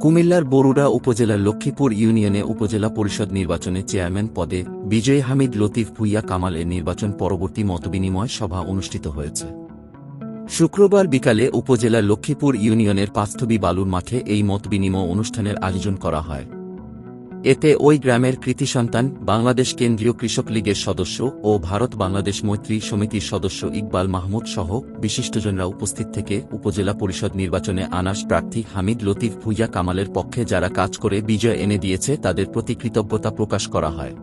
কুমিল্লার বরুড়া উপজেলার লক্ষ্মীপুর ইউনিয়নে উপজেলা পরিষদ নির্বাচনে চেয়ারম্যান পদে বিজয় হামিদ লতিফ ভুইয়া কামালের নির্বাচন পরবর্তী মতবিনিময় সভা অনুষ্ঠিত হয়েছে। শুক্রবার বিকালে উপজেলা লক্ষ্মীপুর ইউনিয়নের পাস্থবি বালুর মাঠে এই মতবিনিময় অনুষ্ঠানের আয়োজন করা হয়। এতে ওই গ্রামের কৃতি সন্তান বাংলাদেশ কেন্দ্রীয় কৃষক লীগের সদস্য ও ভারত বাংলাদেশ মৈত্রী সমিতির সদস্য ইকবাল মাহমুদ সহ বিশিষ্টজনরা উপস্থিত থেকে উপজেলা পরিষদ নির্বাচনে আনাস প্রার্থী হামিদ লতিফ ভুইয়া কামালের পক্ষে যারা কাজ করে বিজয় এনে দিয়েছে, তাদের প্রতি কৃতজ্ঞতা প্রকাশ করা হয়।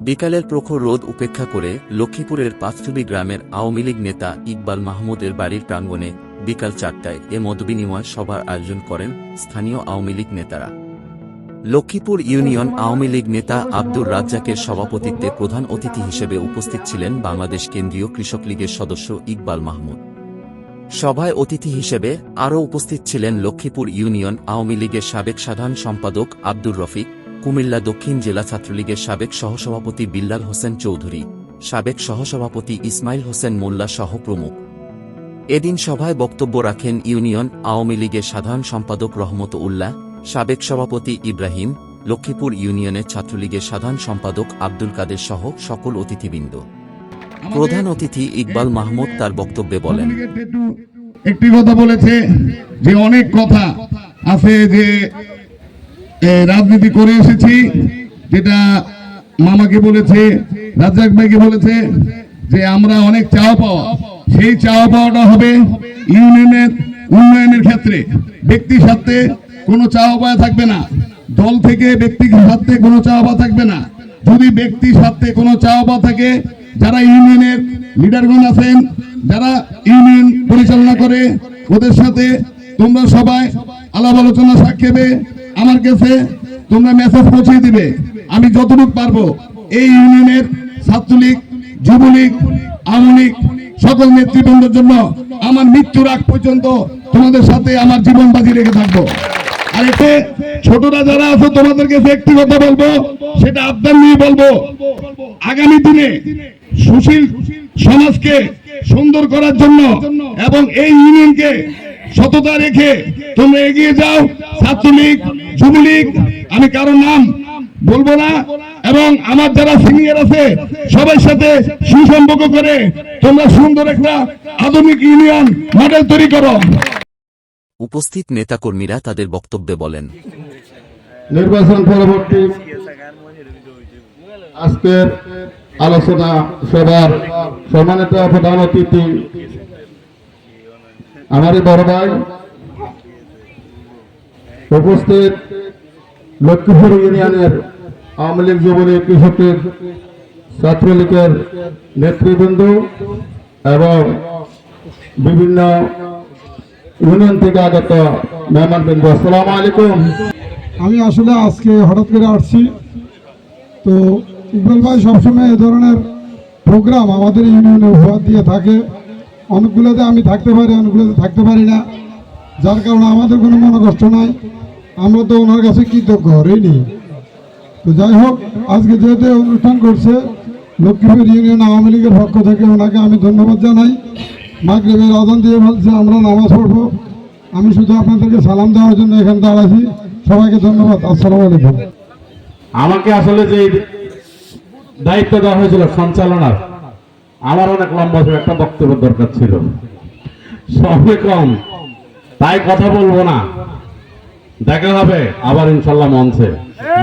বিকালের প্রখর রোদ উপেক্ষা করে লক্ষ্মীপুরের পাঁচথুবি গ্রামের আওয়ামী লীগ নেতা ইকবাল মাহমুদের বাড়ির প্রাঙ্গণে বিকাল চারটায় এ মতবিনিময় সভার আয়োজন করেন স্থানীয় আওয়ামী লীগ নেতারা। লক্ষ্মীপুর ইউনিয়ন আওয়ামী লীগ নেতা আব্দুর রাজ্জাকের সভাপতিত্বে প্রধান অতিথি হিসেবে উপস্থিত ছিলেন বাংলাদেশ কেন্দ্রীয় কৃষক লীগের সদস্য ইকবাল মাহমুদ। সভায় অতিথি হিসেবে আরও উপস্থিত ছিলেন লক্ষ্মীপুর ইউনিয়ন আওয়ামী লীগের সাবেক সাধারণ সম্পাদক আব্দুর রফিক, কুমিল্লা দক্ষিণ জেলা ছাত্রলীগের সাবেক সহসভাপতি বিল্লাল হোসেন চৌধুরী, সাবেক সহসভাপতি ইসমাইল হোসেন মোল্লা সহ প্রমুখ। এদিন সভায় বক্তব্য রাখেন ইউনিয়ন আওয়ামী লীগের সাধারণ সম্পাদক রহমত উল্লাহ সাবেক সভাপতি ইব্রাহিম লক্ষ্মীপুর ইউনিয়নের ছাত্রলীগের সাধারণ সম্পাদক আব্দুল কাদের সহ সকল অতিথিবৃন্দ। প্রধান অতিথি ইকবাল মাহমুদ তার বক্তব্যে বলেন। একটি কথা বলেছে যে অনেক কথা আছে যে রাজনীতি করে এসেছি যেটা মামাকে বলেছে রাজ্জাক ভাইকে বলেছে যে আমরা অনেক চাওয়া পাওয়া। সেই চাওয়া পাওয়াটা হবে ইউনিয়নের উন্নয়নের ক্ষেত্রে ব্যক্তি স্বার্থে কোনো চাওয়া থাকবে না। দল থেকে ব্যক্তি স্বার্থে কোনো চাওয়া থাকবে না। যদি ব্যক্তি স্বার্থে কোনো চাওয়া থাকে, যারা ইউনিয়নের লিডারগণ আছেন, যারা ইউনিয়ন পরিচালনা করে, ওদের সাথে তোমরা সবাই আলাপ আলোচনা সাক্ষেপে আমার কাছে তোমরা মেসেজ পৌঁছে দিবে। আমি যতটুকু পারব এই ইউনিয়নের ছাত্রলীগ, যুবলীগ আওয়ামী সকল নেতৃবৃন্দের জন্য আমার মৃত্যুর আগ পর্যন্ত তোমাদের সাথে আমার জীবন বাজি রেখে থাকব। আর এতে ছোটরা যারা আছে, তোমাদেরকে ব্যক্তিগত বলব, সেটা আপনার নিয়ে বলব। আগামী দিনে সুশীল সমাজকে সুন্দর করার জন্য এবং এই ইউনিয়নকে সততা রেখে তোমরা এগিয়ে যাও। ছাত্রলীগ, যুবলীগ, আমি কারোর নাম বলব না, এবং আমার যারা সিনিয়র আছে, সবার সাথে সুসম্পর্ক করে তোমরা সুন্দর একটা আধুনিক ইউনিয়ন মডেল তৈরি করো। উপস্থিত নেতাকর্মীরা তাদের বক্তব্যে বলেন। নির্বাচন পরবর্তী আজকের আলোচনা সভার সম্মানিত প্রধান অতিথি, আমারই বড় ভাই, উপস্থিত লক্ষ্মীপুর ইউনিয়নের আওয়ামী লীগ যুবলীগ কৃষকের ছাত্রলীগের নেতৃবৃন্দ এবং বিভিন্ন ইউনিয়ন থেকে আগত মেহমানবৃন্দ, আসসালামু আলাইকুম। আমি আসলে আজকে হঠাৎ করে আসছি। তো ইকবাল ভাই সবসময় এ ধরনের প্রোগ্রাম আমাদের ইউনিয়নে উপহার দিয়ে থাকে। অনেকগুলোতে আমি থাকতে পারি, অনেকগুলোতে থাকতে পারি না। যার কারণে আমাদের কোনো মনে কষ্ট নাই। আমরা তো ওনার কাছে কৃতজ্ঞ হরেনি তো যাই হোক, আজকে যেহেতু অনুষ্ঠান করছে, লক্ষ্মীপুর ইউনিয়ন আওয়ামী লীগের পক্ষ থেকে ওনাকে আমি ধন্যবাদ জানাই। মাগরিবের আদান দিয়ে বলছে, আমরা নামাজ পড়ব। আমি শুধু আপনাদেরকে সালাম দেওয়ার জন্য এখানে দাঁড়াছি সবাইকে ধন্যবাদ। আসসালামু আলাইকুম। আমাকে আসলে যে দায়িত্ব দেওয়া হয়েছিল, সঞ্চালনার, আমার অনেক লম্বা একটা বক্তব্য দরকার ছিল। সময় কম, তাই কথা বলব না। দেখা হবে, আবার ইনশাল্লাহ মঞ্চে।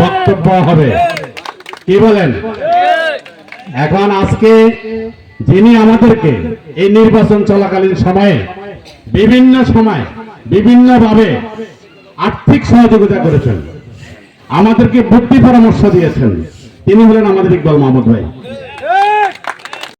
বক্তব্য হবে। কি বলেন? এখন আজকে যিনি আমাদেরকে এই নির্বাচন চলাকালীন সময়ে বিভিন্ন সময়, বিভিন্নভাবে আর্থিক সহযোগিতা করেছেন। আমাদেরকে বুদ্ধি পরামর্শ দিয়েছেন। তিনি হলেন আমাদের ইকবাল মাহমুদ ভাই।